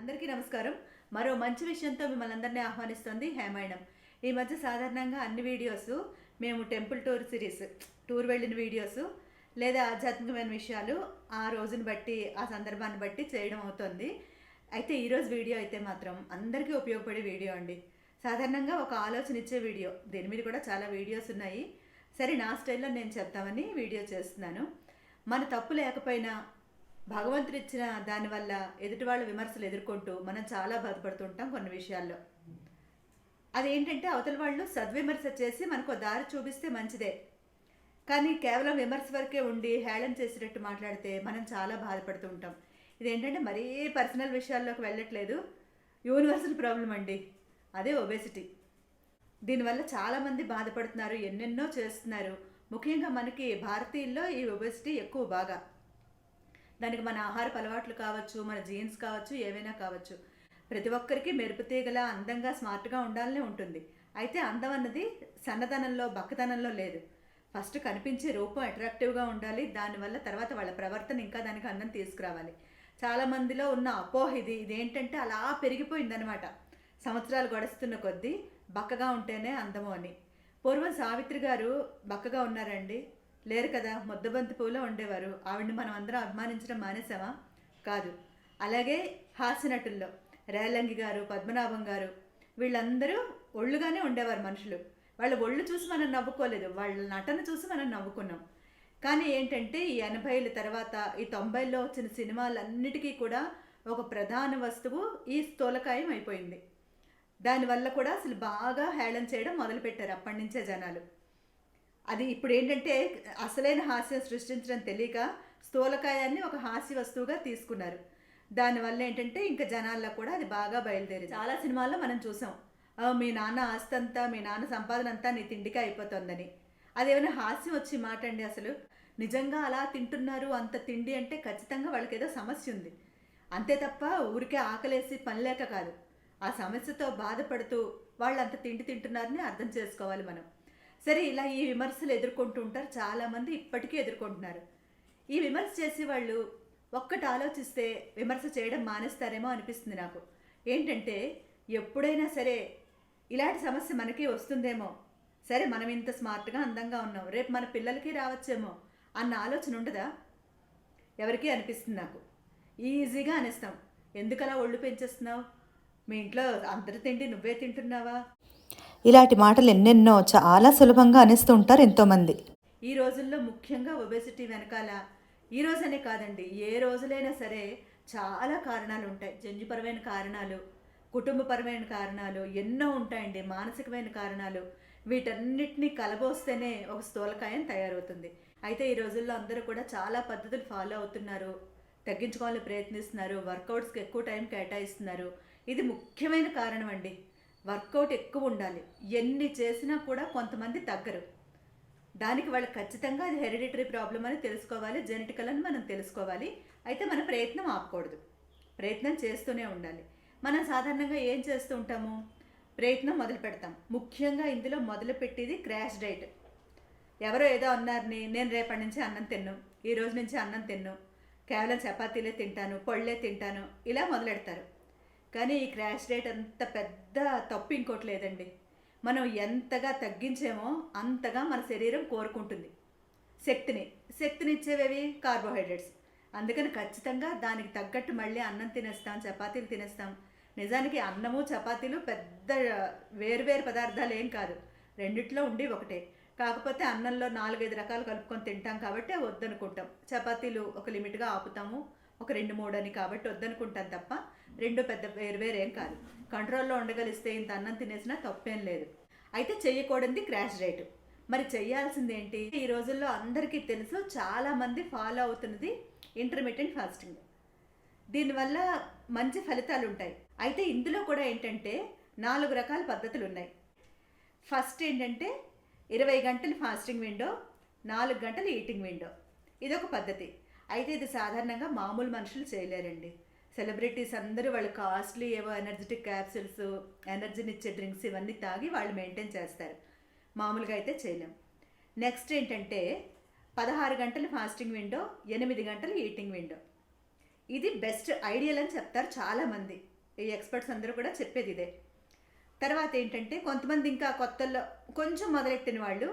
అందరికీ నమస్కారం. మరో మంచి విషయంతో మిమ్మల్ని అందరినీ ఆహ్వానిస్తుంది హేమాయణం. ఈ మధ్య సాధారణంగా అన్ని వీడియోస్ మేము టెంపుల్ టూర్ సిరీస్ టూర్ వెళ్ళిన వీడియోస్ లేదా ఆధ్యాత్మికమైన విషయాలు ఆ రోజుని బట్టి ఆ సందర్భాన్ని బట్టి చేయడం అవుతుంది. అయితే ఈరోజు వీడియో అయితే మాత్రం అందరికీ ఉపయోగపడే వీడియో అండి. సాధారణంగా ఒక ఆలోచన ఇచ్చే వీడియో. దీని మీద కూడా చాలా వీడియోస్ ఉన్నాయి. సరే నా స్టైల్లో నేను చెప్తామని వీడియో చేస్తున్నాను. మన తప్పు లేకపోయినా భగవంతుడు ఇచ్చిన దానివల్ల ఎదుటి వాళ్ళ విమర్శలు ఎదుర్కొంటూ మనం చాలా బాధపడుతుంటాం కొన్ని విషయాల్లో. అదేంటంటే అవతల వాళ్ళు సద్విమర్శ చేసి మనకు దారి చూపిస్తే మంచిదే. కానీ కేవలం విమర్శ వరకే ఉండి హేళన చేసేటట్టు మాట్లాడితే మనం చాలా బాధపడుతూ ఉంటాం ఇదేంటంటే మరీ పర్సనల్ విషయాల్లోకి వెళ్ళట్లేదు. యూనివర్సల్ ప్రాబ్లం అండి. అదే ఒబేసిటీ. దీనివల్ల చాలామంది బాధపడుతున్నారు ఎన్నెన్నో చేస్తున్నారు. ముఖ్యంగా మనకి భారతీయుల్లో ఈ ఒబెసిటీ ఎక్కువ బాగా. దానికి మన ఆహారపు అలవాట్లు కావచ్చు మన జీన్స్ కావచ్చు ఏవైనా కావచ్చు. ప్రతి ఒక్కరికి మెరుపు తీగల అందంగా స్మార్ట్గా ఉండాలనే ఉంటుంది. అయితే అందం అన్నది సన్నదనంలో బక్కదనంలో లేదు. ఫస్ట్ కనిపించే రూపం అట్రాక్టివ్గా ఉండాలి. దానివల్ల తర్వాత వాళ్ళ ప్రవర్తన ఇంకా దానికి అందం తీసుకురావాలి. చాలామందిలో ఉన్న అపోహ ఇది. ఇదేంటంటే అలా పెరిగిపోయిందనమాట సంవత్సరాలు గడుస్తున్న కొద్దీ బక్కగా ఉంటేనే అందము అని. పూర్వం సావిత్రి గారు బక్కగా ఉన్నారండి. లేరు కదా ముద్దబంతి పూలో ఉండేవారు. ఆవిడ్ని మనం అందరం అభిమానించడం మానేసామా కాదు. అలాగే హాస్యనటుల్లో రేలంగి గారు పద్మనాభం గారు వీళ్ళందరూ ఒళ్ళుగానే ఉండేవారు మనుషులు. వాళ్ళ ఒళ్ళు చూసి మనం నవ్వుకోలేదు. వాళ్ళ నటన చూసి మనం నవ్వుకున్నాం. కానీ ఏంటంటే ఈ ఎనభైల తర్వాత ఈ తొంభైలో వచ్చిన సినిమాలన్నిటికీ కూడా ఒక ప్రధాన వస్తువు ఈ స్థూలకాయం అయిపోయింది. దానివల్ల కూడా అసలు బాగా హేళన చేయడం మొదలుపెట్టారు అప్పటి నుంచే జనాలు. అది ఇప్పుడు ఏంటంటే అసలైన హాస్యం సృష్టించడం తెలియక స్థూలకాయాన్ని ఒక హాస్య వస్తువుగా తీసుకున్నారు. దానివల్ల ఏంటంటే ఇంకా జనాల్లో కూడా అది బాగా బయలుదేరింది. చాలా సినిమాల్లో మనం చూసాం. మీ నాన్న ఆస్తి అంతా మీ నాన్న సంపాదన అంతా నీ తిండికే అయిపోతుందని. అదేమైనా హాస్యం వచ్చి మాట అండి అసలు? నిజంగా అలా తింటున్నారు అంత తిండి అంటే ఖచ్చితంగా వాళ్ళకి ఏదో సమస్య ఉంది. అంతే తప్ప ఊరికే ఆకలేసి పని లేక కాదు. ఆ సమస్యతో బాధపడుతూ వాళ్ళు అంత తిండి తింటున్నారని అర్థం చేసుకోవాలి మనం. సరే ఇలా ఈ విమర్శలు ఎదుర్కొంటూ ఉంటారు చాలామంది ఇప్పటికీ ఎదుర్కొంటున్నారు. ఈ విమర్శ చేసే వాళ్ళు ఒక్కటి ఆలోచిస్తే విమర్శ చేయడం మానేస్తారేమో అనిపిస్తుంది నాకు. ఏంటంటే ఎప్పుడైనా సరే ఇలాంటి సమస్య మనకి వస్తుందేమో. సరే మనం ఇంత స్మార్ట్గా అందంగా ఉన్నాం రేపు మన పిల్లలకి రావచ్చేమో అన్న ఆలోచన ఉండదా? ఎవరికీ అనిపిస్తుంది నాకు. ఈజీగా అనేస్తాం. ఎందుకలా ఒళ్ళు పెంచేస్తున్నావు? మీ ఇంట్లో అందరు తిండి నువ్వే తింటున్నావా? ఇలాంటి మాటలు ఎన్నెన్నో చాలా సులభంగా అనేస్తూ ఉంటారు ఎంతోమంది. ఈ రోజుల్లో ముఖ్యంగా ఒబెసిటీ వెనకాల ఈ రోజనే కాదండి ఏ రోజులైనా సరే చాలా కారణాలు ఉంటాయి జన్యుపరమైన కారణాలు కుటుంబపరమైన కారణాలు ఎన్నో ఉంటాయండి మానసికమైన కారణాలు. వీటన్నిటిని కలబోస్తేనే ఒక స్థూలకాయం తయారవుతుంది. అయితే ఈ రోజుల్లో అందరూ కూడా చాలా పద్ధతులు ఫాలో అవుతున్నారు తగ్గించుకోవాలని ప్రయత్నిస్తున్నారు వర్కౌట్స్కి ఎక్కువ టైం కేటాయిస్తున్నారు ఇది ముఖ్యమైన కారణం అండి. వర్కౌట్ ఎక్కువ ఉండాలి. ఎన్ని చేసినా కూడా కొంతమంది తగ్గరు. దానికి వాళ్ళు ఖచ్చితంగా అది హెరిడిటరీ ప్రాబ్లం అని తెలుసుకోవాలి జెనెటికల్ అని మనం తెలుసుకోవాలి. అయితే మన ప్రయత్నం ఆపకూడదు. ప్రయత్నం చేస్తూనే ఉండాలి. మనం సాధారణంగా ఏం చేస్తూ ఉంటాము? ప్రయత్నం మొదలు పెడతాం. ముఖ్యంగా ఇందులో మొదలు పెట్టేది క్రాష్ డైట్. ఎవరో ఏదో అన్నారని నేను రేపటి నుంచి అన్నం తిన్ను ఈ రోజు నుంచి అన్నం తిన్ను కేవలం చపాతీలే తింటాను పళ్ళే తింటాను ఇలా మొదలెడతారు. కానీ ఈ క్రాష్ రేట్ అంత పెద్ద తప్పు ఇంకోటి లేదండి. మనం ఎంతగా తగ్గించామో అంతగా మన శరీరం కోరుకుంటుంది. శక్తిని శక్తినిచ్చేవేవి కార్బోహైడ్రేట్స్. అందుకని ఖచ్చితంగా దానికి తగ్గట్టు మళ్ళీ అన్నం తినేస్తాం చపాతీలు తినేస్తాం. నిజానికి అన్నము చపాతీలు పెద్ద వేరువేరు పదార్థాలు ఏం కాదు. రెండిట్లో ఉండి ఒకటే. కాకపోతే అన్నంలో నాలుగైదు రకాలు కలుపుకొని తింటాం కాబట్టి వద్దనుకుంటాం. చపాతీలు ఒక లిమిట్గా ఆపుతాము. ఒక రెండు మూడు అని కాబట్టి వద్దనుకుంటాం తప్ప రెండు పెద్ద వేరు వేరేం కాదు. కంట్రోల్లో ఉండగలిస్తే ఇంత అన్నం తినేసినా తప్పేం లేదు. అయితే చెయ్యకూడదు క్రాష్ రేటు. మరి చేయాల్సింది ఏంటి ఈ రోజుల్లో అందరికీ తెలుసు చాలామంది ఫాలో అవుతున్నది ఇంటర్మీడియట్ ఫాస్టింగ్. దీనివల్ల మంచి ఫలితాలు ఉంటాయి. అయితే ఇందులో కూడా ఏంటంటే నాలుగు రకాల పద్ధతులు ఉన్నాయి. ఫస్ట్ ఏంటంటే ఇరవై గంటలు ఫాస్టింగ్ విండో నాలుగు గంటలు ఈటింగ్ విండో. ఇదొక పద్ధతి. అయితే ఇది సాధారణంగా మామూలు మనుషులు చేయలేరండి. సెలబ్రిటీస్ అందరూ వాళ్ళు కాస్ట్లీ ఏవో ఎనర్జెటిక్ క్యాప్సిల్స్ ఎనర్జీని ఇచ్చే డ్రింక్స్ ఇవన్నీ తాగి వాళ్ళు మెయింటైన్ చేస్తారు. మామూలుగా అయితే చేయలేం. నెక్స్ట్ ఏంటంటే పదహారు గంటలు ఫాస్టింగ్ విండో ఎనిమిది గంటలు ఈటింగ్ విండో. ఇది బెస్ట్ ఐడియల్ అని చెప్తారు చాలామంది. ఈ ఎక్స్పర్ట్స్ అందరూ కూడా చెప్పేది ఇదే. తర్వాత ఏంటంటే కొంతమంది ఇంకా కొత్తల్లో కొంచెం మొదలెట్టిన వాళ్ళు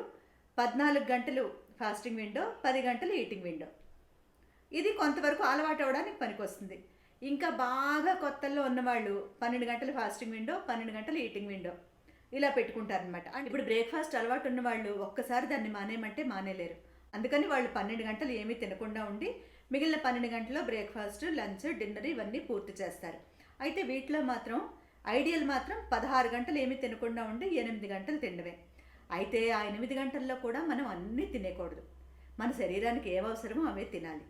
పద్నాలుగు గంటలు ఫాస్టింగ్ విండో పది గంటలు ఈటింగ్ విండో. ఇది కొంతవరకు అలవాటు అవ్వడానికి పనికొస్తుంది. ఇంకా బాగా కొత్తల్లో ఉన్నవాళ్ళు పన్నెండు గంటలు ఫాస్టింగ్ విండో పన్నెండు గంటలు ఈటింగ్ విండో. ఇలా పెట్టుకుంటారనమాట అంటే ఇప్పుడు బ్రేక్ఫాస్ట్ అలవాటు ఉన్న వాళ్ళు ఒక్కసారి దాన్ని మానేయమంటే మానేలేరు. అందుకని వాళ్ళు పన్నెండు గంటలు ఏమీ తినకుండా ఉండి మిగిలిన పన్నెండు గంటల్లో బ్రేక్ఫాస్ట్ లంచ్ డిన్నర్ ఇవన్నీ పూర్తి చేస్తారు. అయితే వీటిలో మాత్రం ఐడియల్ మాత్రం పదహారు గంటలు ఏమీ తినకుండా ఉండి ఎనిమిది గంటలు తినడమే. అయితే ఆ ఎనిమిది గంటల్లో కూడా మనం అన్నీ తినేయకూడదు మన శరీరానికి ఏం అవసరమో అవే తినాలి.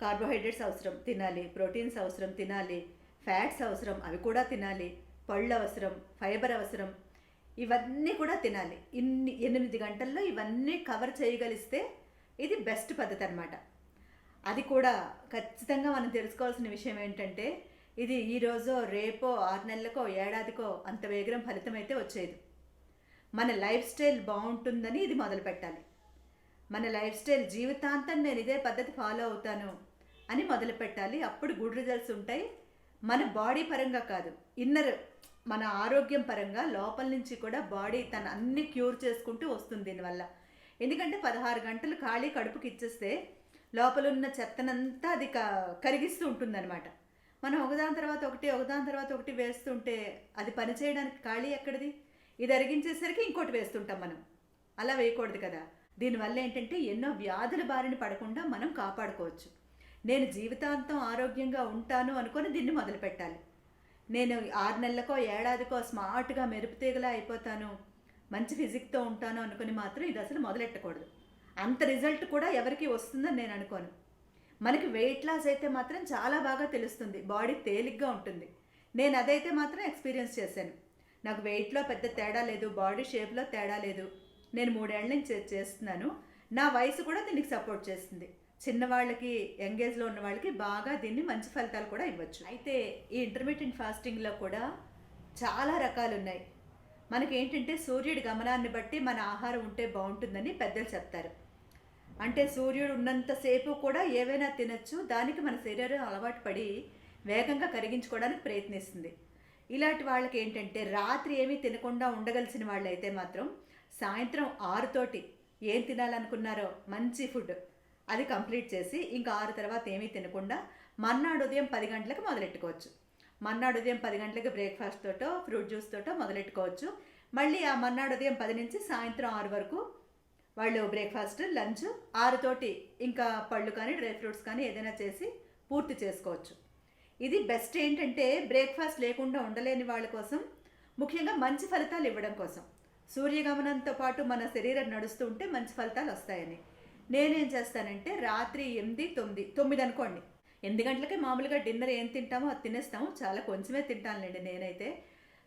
కార్బోహైడ్రేట్స్ అవసరం తినాలి. ప్రోటీన్స్ అవసరం తినాలి. ఫ్యాట్స్ అవసరం అవి కూడా తినాలి. పళ్ళు అవసరం ఫైబర్ అవసరం. ఇవన్నీ కూడా తినాలి. ఇన్ని ఎనిమిది గంటల్లో ఇవన్నీ కవర్ చేయగలిస్తే ఇది బెస్ట్ పద్ధతి అనమాట అది కూడా ఖచ్చితంగా మనం తెలుసుకోవాల్సిన విషయం ఏంటంటే ఇది ఈరోజో రేపో ఆరు నెలలకో ఏడాదికో అంత వేగం ఫలితం అయితే వచ్చేది. మన లైఫ్ స్టైల్ బాగుంటుందని ఇది మొదలు పెట్టాలి మన లైఫ్ స్టైల్ జీవితాంతం నేను ఇదే పద్ధతి ఫాలో అవుతాను. అని మొదలు పెట్టాలి అప్పుడు గుడ్ రిజల్ట్స్ ఉంటాయి. మన బాడీ పరంగా కాదు. ఇన్నర్ మన ఆరోగ్యం పరంగా లోపల నుంచి కూడా బాడీ తన అన్ని క్యూర్ చేసుకుంటూ వస్తుంది దీనివల్ల. ఎందుకంటే పదహారు గంటలు ఖాళీ కడుపుకి ఇచ్చేస్తే లోపల ఉన్న చెత్తనంతా అది క కరిగిస్తూ ఉంటుందన్నమాట. మనం ఒకదాని తర్వాత ఒకటి ఒకదాని తర్వాత ఒకటి వేస్తుంటే అది పనిచేయడానికి ఖాళీ ఎక్కడిది? ఇది అరిగించేసరికి ఇంకోటి వేస్తుంటాం మనం. అలా వేయకూడదు కదా. దీనివల్ల ఏంటంటే ఎన్నో వ్యాధుల బారిన పడకుండా మనం కాపాడుకోవచ్చు. నేను జీవితాంతం ఆరోగ్యంగా ఉంటాను అనుకొని దీన్ని మొదలుపెట్టాలి. నేను ఆరు నెలలకో ఏడాదికో స్మార్ట్గా మెరుపుతీగలా అయిపోతాను మంచి ఫిజిక్తో ఉంటాను అనుకుని మాత్రం ఇది అసలు మొదలెట్టకూడదు. అంత రిజల్ట్ కూడా ఎవరికి వస్తుందని నేను అనుకోను. మనకి వెయిట్ లాస్ అయితే మాత్రం చాలా బాగా తెలుస్తుంది బాడీ తేలిగ్గా ఉంటుంది. నేను అదైతే మాత్రం ఎక్స్పీరియన్స్ చేశాను. నాకు వెయిట్లో పెద్ద తేడా లేదు బాడీ షేప్లో తేడా లేదు. నేను మూడేళ్ళ నుంచి చే- చేస్తున్నాను. నా వయసు కూడా దీనికి సపోర్ట్ చేస్తుంది. చిన్నవాళ్ళకి యంగేజ్లో ఉన్న వాళ్ళకి బాగా దీన్ని మంచి ఫలితాలు కూడా ఇవ్వచ్చు. అయితే ఈ ఇంటర్మీడియట్ ఫాస్టింగ్లో కూడా చాలా రకాలు ఉన్నాయి మనకి ఏంటంటే సూర్యుడి గమనాన్ని బట్టి మన ఆహారం ఉంటే బాగుంటుందని పెద్దలు చెప్తారు. అంటే సూర్యుడు ఉన్నంతసేపు కూడా ఏవైనా తినచ్చు దానికి మన శరీరం అలవాటు పడి వేగంగా కరిగించుకోవడానికి ప్రయత్నిస్తుంది. ఇలాంటి వాళ్ళకి ఏంటంటే రాత్రి ఏమీ తినకుండా ఉండగలిసిన వాళ్ళైతే మాత్రం సాయంత్రం ఆరుతోటి ఏం తినాలనుకున్నారో మంచి ఫుడ్. అది కంప్లీట్ చేసి ఇంకా ఆరు తర్వాత ఏమీ తినకుండా మర్నాడు ఉదయం పది గంటలకు మొదలెట్టుకోవచ్చు. మర్నాడు ఉదయం పది గంటలకు బ్రేక్ఫాస్ట్ తోటో ఫ్రూట్ జ్యూస్ తోటో మొదలెట్టుకోవచ్చు. మళ్ళీ ఆ మర్నాడు ఉదయం పది నుంచి సాయంత్రం ఆరు వరకు వాళ్ళు బ్రేక్ఫాస్ట్ లంచ్ ఆరుతోటి ఇంకా పళ్ళు కానీ డ్రై ఫ్రూట్స్ కానీ ఏదైనా చేసి పూర్తి చేసుకోవచ్చు. ఇది బెస్ట్ ఏంటంటే బ్రేక్ఫాస్ట్ లేకుండా ఉండలేని వాళ్ళ కోసం ముఖ్యంగా మంచి ఫలితాలు ఇవ్వడం కోసం. సూర్యగమనంతో పాటు మన శరీరం నడుస్తూ ఉంటే మంచి ఫలితాలు వస్తాయని. నేనేం చేస్తానంటే రాత్రి ఎనిమిది తొమ్మిది తొమ్మిది అనుకోండి. ఎనిమిది గంటలకే మామూలుగా డిన్నర్ ఏం తింటామో అది తినేస్తాము. చాలా కొంచెమే తింటానులేండి నేనైతే.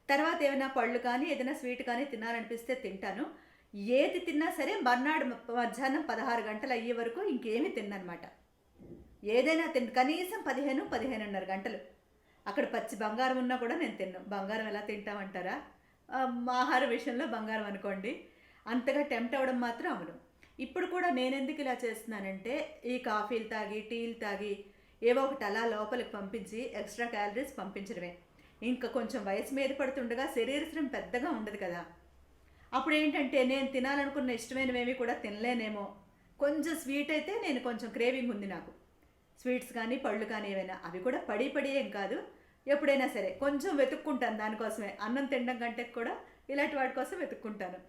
తర్వాత ఏమైనా పళ్ళు కానీ ఏదైనా స్వీట్ కానీ తినాలనిపిస్తే తింటాను. ఏది తిన్నా సరే మర్నాడు మధ్యాహ్నం పదహారు గంటలు అయ్యే వరకు ఇంకేమీ తిన్నమాట ఏదైనా తిన్ కనీసం పదిహేను పదిహేనున్నర గంటలు. అక్కడ పచ్చి బంగారం ఉన్నా కూడా నేను తిన్నాను బంగారం ఎలా తింటామంటారా? మా ఆహార విషయంలో బంగారం అనుకోండి. అంతగా టెంప్ట్ అవ్వడం మాత్రం అవును. ఇప్పుడు కూడా నేను ఎందుకు ఇలా చేస్తున్నానంటే ఈ కాఫీలు తాగి టీలు తాగి ఏవో ఒకటి అలా లోపలికి పంపించి ఎక్స్ట్రా క్యాలరీస్ పంపించడమే. ఇంకా కొంచెం వయసు మీద పడుతుండగా శరీర శ్రమ పెద్దగా ఉండదు కదా. అప్పుడు ఏంటంటే నేను తినాలనుకున్న ఇష్టమైనవేమి కూడా తినలేనేమో. కొంచెం స్వీట్ అయితే నేను కొంచెం క్రేవింగ్ ఉంది నాకు. స్వీట్స్ కానీ పళ్ళు కానీ ఏవైనా అవి కూడా పడి పడి ఏం కాదు. ఎప్పుడైనా సరే కొంచెం వెతుక్కుంటాను దానికోసమే. అన్నం తినడం కంటే కూడా ఇలాంటి వాటి కోసం వెతుక్కుంటాను.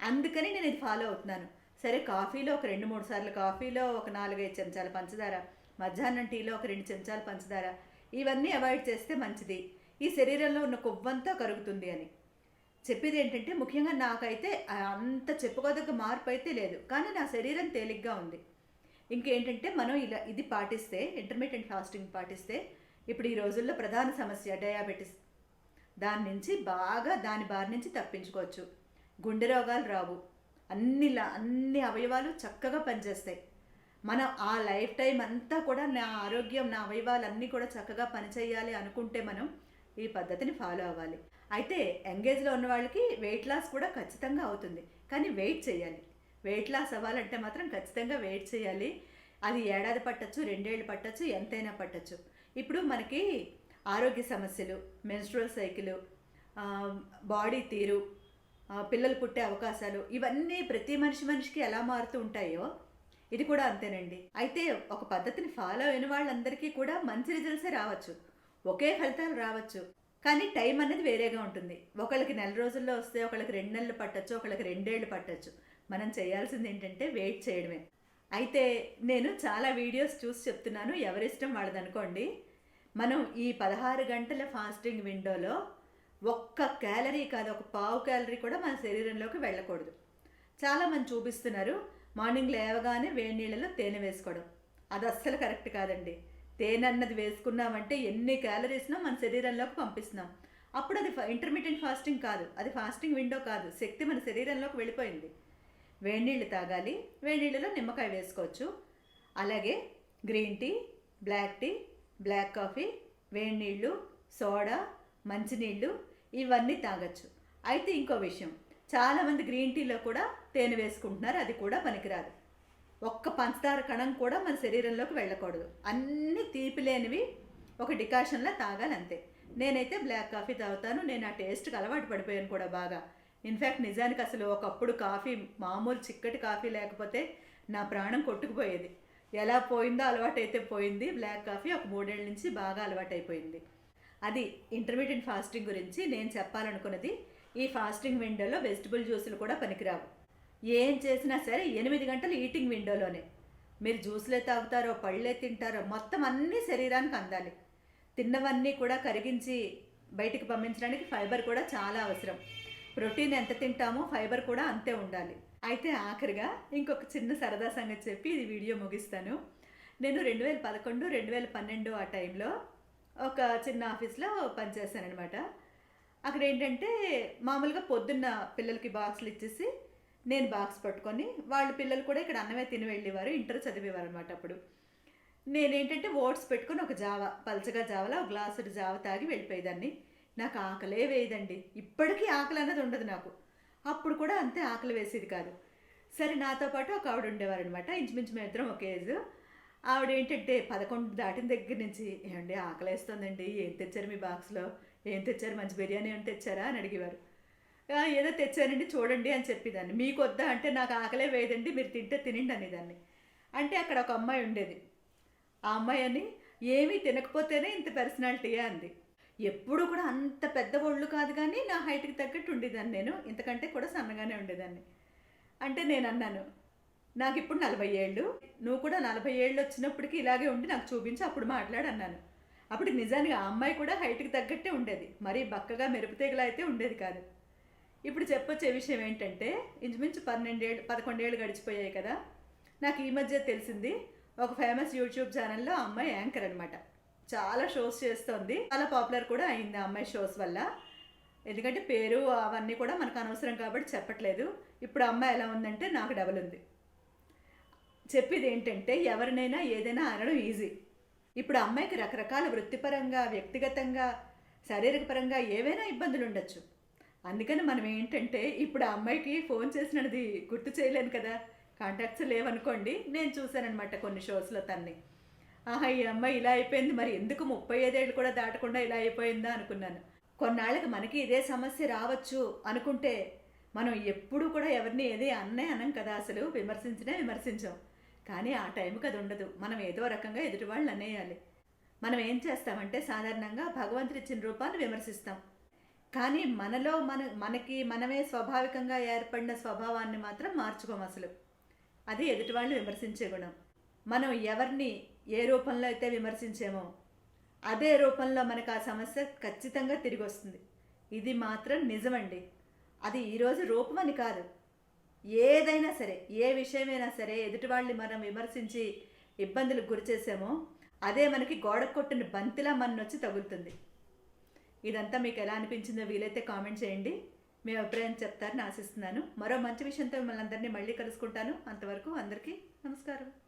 అందుకని నేను ఇది ఫాలో అవుతున్నాను. సరే కాఫీలో ఒక రెండు మూడు సార్లు కాఫీలో ఒక నాలుగైదు చెంచాల పంచదార మధ్యాహ్నం టీలో ఒక రెండు చెంచాల పంచదార ఇవన్నీ అవాయిడ్ చేస్తే మంచిది. ఈ శరీరంలో ఉన్న కొవ్వంతా కరుగుతుంది అని. చెప్పేది ఏంటంటే ముఖ్యంగా నాకైతే అంత చెప్పుకోదగ్గ మార్పు అయితే లేదు కానీ నా శరీరం తేలిగ్గా ఉంది. ఇంకేంటంటే మనం ఇలా ఇది పాటిస్తే ఇంటర్మీడియట్ ఫాస్టింగ్ పాటిస్తే ఇప్పుడు ఈ రోజుల్లో ప్రధాన సమస్య డయాబెటీస్ దాని నుంచి బాగా దాని బారి నుంచి తప్పించుకోవచ్చు. గుండె రోగాలు రావు. అన్ని అన్ని అవయవాలు చక్కగా పనిచేస్తాయి. మనం ఆ లైఫ్ టైం అంతా కూడా నా ఆరోగ్యం నా అవయవాలు అన్నీ కూడా చక్కగా పనిచేయాలి అనుకుంటే మనం ఈ పద్ధతిని ఫాలో అవ్వాలి. అయితే ఎంగేజ్లో ఉన్న వాళ్ళకి వెయిట్ లాస్ కూడా ఖచ్చితంగా అవుతుంది. కానీ వెయిట్ చేయాలి. వెయిట్ లాస్ అవ్వాలంటే మాత్రం ఖచ్చితంగా వెయిట్ చేయాలి. అది ఏడాది పట్టచ్చు రెండేళ్ళు పట్టచ్చు ఎంతైనా పట్టచ్చు. ఇప్పుడు మనకి ఆరోగ్య సమస్యలు మెన్స్ట్రల్ సైకిల్ బాడీ తీరు పిల్లలు పుట్టే అవకాశాలు ఇవన్నీ ప్రతి మనిషి మనిషికి ఎలా మారుతూ ఉంటాయో ఇది కూడా అంతేనండి. అయితే ఒక పద్ధతిని ఫాలో అయిన వాళ్ళందరికీ కూడా మంచి రిజల్ట్సే రావచ్చు. ఒకే ఫలితాలు రావచ్చు. కానీ టైం అనేది వేరేగా ఉంటుంది. ఒకళ్ళకి నెల రోజుల్లో వస్తే ఒకళ్ళకి రెండు నెలలు పట్టచ్చు ఒకళ్ళకి రెండేళ్ళు పట్టచ్చు. మనం చేయాల్సింది ఏంటంటే వెయిట్ చేయడమే. అయితే నేను చాలా వీడియోస్ చూసి చెప్తున్నాను. ఎవరిష్టం వాళ్ళదనుకోండి. మనం ఈ పదహారు గంటల ఫాస్టింగ్ విండోలో ఒక్క క్యాలరీ కాదు ఒక పావు క్యాలరీ కూడా మన శరీరంలోకి వెళ్ళకూడదు. చాలామంది చూపిస్తున్నారు మార్నింగ్ లేవగానే వేడి నీళ్ళలో తేనె వేసుకోవడం. అది అస్సలు కరెక్ట్ కాదండి. తేనె అన్నది వేసుకున్నామంటే ఎన్ని క్యాలరీస్నో మన శరీరంలోకి పంపిస్తున్నాం. అప్పుడు అది ఇంటర్మీడియట్ ఫాస్టింగ్ కాదు. అది ఫాస్టింగ్ విండో కాదు. శక్తి మన శరీరంలోకి వెళ్ళిపోయింది. వేడి నీళ్ళు తాగాలి. వేడి నీళ్ళలో నిమ్మకాయ వేసుకోవచ్చు. అలాగే green tea black tea black coffee వేడి నీళ్ళు సోడా మంచినీళ్ళు ఇవన్నీ తాగొచ్చు. అయితే ఇంకో విషయం. చాలామంది గ్రీన్ టీలో కూడా తేనె వేసుకుంటున్నారు. అది కూడా పనికిరాదు. ఒక్క పంచదార కణం కూడా మన శరీరంలోకి వెళ్ళకూడదు. అన్ని తీపి లేనివి ఒక డికాషన్లో తాగాలి అంతే నేనైతే బ్లాక్ కాఫీ తాగుతాను. నేను ఆ టేస్ట్కి అలవాటు పడిపోయాను కూడా బాగా. ఇన్ఫ్యాక్ట్ నిజానికి అసలు ఒకప్పుడు కాఫీ మామూలు చిక్కటి కాఫీ లేకపోతే నా ప్రాణం కొట్టుకుపోయేది. ఎలా పోయిందో అలవాటైతే పోయింది. బ్లాక్ కాఫీ ఒక మూడేళ్ళ నుంచి బాగా అలవాటైపోయింది. అది ఇంటర్మీడియట్ ఫాస్టింగ్ గురించి నేను చెప్పాలనుకున్నది ఈ ఫాస్టింగ్ విండోలో వెజిటబుల్ జ్యూసులు కూడా పనికిరావు. ఏం చేసినా సరే ఎనిమిది గంటలు ఈటింగ్ విండోలోనే మీరు జ్యూస్లే తాగుతారో పళ్ళే తింటారో మొత్తం అన్నీ శరీరానికి అందాలి. తిన్నవన్నీ కూడా కరిగించి బయటికి పంపించడానికి ఫైబర్ కూడా చాలా అవసరం. ప్రోటీన్ ఎంత తింటామో ఫైబర్ కూడా అంతే ఉండాలి. అయితే ఆఖరిగా ఇంకొక చిన్న సరదా సంగతి చెప్పి ఇది వీడియో ముగిస్తాను. నేను రెండు వేల పదకొండు రెండు వేల పన్నెండు ఆ టైంలో ఒక చిన్న ఆఫీస్లో పనిచేశానమాట అక్కడ ఏంటంటే మామూలుగా పొద్దున్న పిల్లలకి బాక్సులు ఇచ్చేసి నేను బాక్స్ పట్టుకొని వాళ్ళ పిల్లలు కూడా ఇక్కడ అన్నమే తిని వెళ్ళేవారు ఇంటర్ చదివేవారు అనమాట అప్పుడు. నేనేంటంటే ఓట్స్ పెట్టుకొని ఒక జావ పలచగా జావలా ఒక గ్లాసుడు జావ తాగి వెళ్ళిపోయేదాన్ని. నాకు ఆకలే వేయదండి. ఇప్పటికీ ఆకలి అన్నది ఉండదు నాకు. అప్పుడు కూడా అంతే ఆకలి వేసేది కాదు. సరే నాతో పాటు ఒక ఆవిడ ఉండేవారు అనమాట ఇంచుమించు మేము ఇద్దరం ఒక ఏజ్. ఆవిడ ఏంటంటే పదకొండు దాటిన దగ్గర నుంచి ఏమండి ఆకలేస్తుందండి ఏం తెచ్చారు మీ బాక్స్లో? ఏం తెచ్చారు? మంచి బిర్యానీ ఏం తెచ్చారా? అని అడిగేవారు. ఏదో తెచ్చానండి చూడండి అని చెప్పేదాన్ని. మీకు వద్దా? అంటే నాకు ఆకలే వేయదండి మీరు తింటే తినండి అనేదాన్ని. అంటే అక్కడ ఒక అమ్మాయి ఉండేది. ఆ అమ్మాయి అని ఏమీ తినకపోతేనే ఇంత పర్సనాలిటీయే అంది. ఎప్పుడు కూడా అంత పెద్ద ఒళ్ళు కాదు కానీ నా హైట్కి తగ్గట్టు ఉండేదాన్ని నేను. ఇంతకంటే కూడా సన్నగానే ఉండేదాన్ని. అంటే నేను అన్నాను నాకు ఇప్పుడు నలభై ఏళ్ళు నువ్వు కూడా నలభై ఏళ్ళు వచ్చినప్పటికీ ఇలాగే ఉండి నాకు చూపించి అప్పుడు మాట్లాడన్నాను. అప్పుడు నిజానికి ఆ అమ్మాయి కూడా హైట్కి తగ్గట్టే ఉండేది. మరీ బక్కగా మెరుపుతేగలా అయితే ఉండేది కాదు. ఇప్పుడు చెప్పొచ్చే విషయం ఏంటంటే ఇంచుమించు పన్నెండేళ్ళు పదకొండేళ్ళు గడిచిపోయాయి కదా. నాకు ఈ మధ్య తెలిసింది ఒక ఫేమస్ యూట్యూబ్ ఛానల్లో అమ్మాయి యాంకర్ అనమాట చాలా షోస్ చేస్తోంది. చాలా పాపులర్ కూడా అయింది ఆ అమ్మాయి షోస్ వల్ల. ఎందుకంటే పేరు అవన్నీ కూడా మనకు అనవసరం కాబట్టి చెప్పట్లేదు. ఇప్పుడు ఆ అమ్మాయి ఎలా ఉందంటే నాకు డబల్ ఉంది. చెప్పేది ఏంటంటే ఎవరినైనా ఏదైనా అనడం ఈజీ ఇప్పుడు అమ్మాయికి రకరకాల వృత్తిపరంగా వ్యక్తిగతంగా శారీరక పరంగా ఏవైనా ఇబ్బందులు ఉండొచ్చు. అందుకని మనం ఏంటంటే ఇప్పుడు ఆ అమ్మాయికి ఫోన్ చేసినది గుర్తు చేయలేను కదా. కాంటాక్ట్స్ లేవనుకోండి నేను చూశానమాట కొన్ని షోస్లో తన్ని. ఆహా ఈ అమ్మాయి ఇలా అయిపోయింది మరి ఎందుకు ముప్పై ఐదేళ్ళు కూడా దాటకుండా ఇలా అయిపోయిందా అనుకున్నాను. కొన్నాళ్ళకి మనకి ఇదే సమస్య రావచ్చు అనుకుంటే మనం ఎప్పుడు కూడా ఎవరిని ఏది అన్నే అనం కదా అసలు విమర్శించినా విమర్శించాం. కానీ ఆ టైంకి అది ఉండదు. మనం ఏదో రకంగా ఎదుటివాళ్ళు అనేయాలి. మనం ఏం చేస్తామంటే సాధారణంగా భగవంతుడు ఇచ్చిన రూపాన్ని విమర్శిస్తాం. కానీ మనలో మన మనకి మనమే స్వాభావికంగా ఏర్పడిన స్వభావాన్ని మాత్రం మార్చుకోం అసలు. అది ఎదుటివాళ్ళు విమర్శించే గుణం. మనం ఎవరిని ఏ రూపంలో అయితే విమర్శించామో అదే రూపంలో మనకు ఆ సమస్య ఖచ్చితంగా తిరిగి వస్తుంది. ఇది మాత్రం నిజమండి. అది ఈరోజు రూపమని కాదు. ఏదైనా సరే ఏ విషయమైనా సరే ఎదుటి వాళ్ళని మనం విమర్శించి ఇబ్బందులకు గురి చేసామో అదే మనకి గోడ కొట్టిన బంతిలా మన వచ్చి తగులుతుంది. ఇదంతా మీకు ఎలా అనిపించిందో వీలైతే కామెంట్ చేయండి. మీ అభిప్రాయం చెప్తారని ఆశిస్తున్నాను. మరో మంచి విషయంతో మిమ్మల్ని అందరినీ మళ్ళీ కలుసుకుంటాను. అంతవరకు అందరికీ నమస్కారం.